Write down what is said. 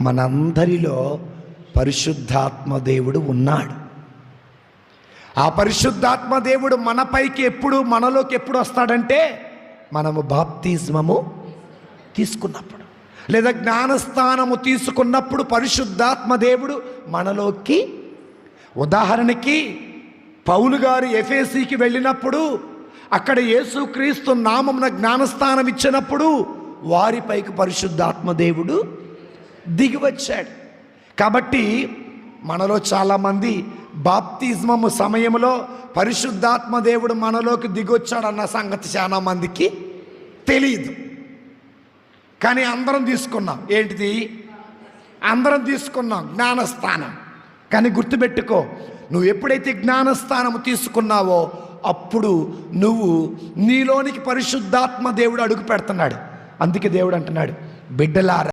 మనందరిలో పరిశుద్ధాత్మ దేవుడు ఉన్నాడు. ఆ పరిశుద్ధాత్మ దేవుడు మనపైకి ఎప్పుడు మనలోకి ఎప్పుడు వస్తాడంటే మనము బాప్తిజమము తీసుకున్నప్పుడు. లేదా జ్ఞానస్థానము తీసుకున్నప్పుడు పరిశుద్ధాత్మ దేవుడు మనలోకి ఉదాహరణకి పౌలు గారు ఎఫేసీకి వెళ్ళినప్పుడు అక్కడ యేసుక్రీస్తు నామమున జ్ఞానస్థానం ఇచ్చినప్పుడు వారిపైకి పరిశుద్ధాత్మ దిగివచ్చాడు. కాబట్టి మనలో చాలామంది బాప్తిజమము సమయంలో పరిశుద్ధాత్మ దేవుడు మనలోకి దిగొచ్చాడన్న సంగతి చాలా మందికి తెలియదు కానీ అందరం తీసుకున్నాం. ఏంటిది? అందరం తీసుకున్నాం జ్ఞానస్థానం. కానీ గుర్తుపెట్టుకో నువ్వు ఎప్పుడైతే జ్ఞానస్థానం తీసుకున్నావో అప్పుడు నువ్వు నీలోనికి పరిశుద్ధాత్మ దేవుడు అడుగు పెడుతున్నాడు. అందుకే దేవుడు అంటున్నాడు బిడ్డలారా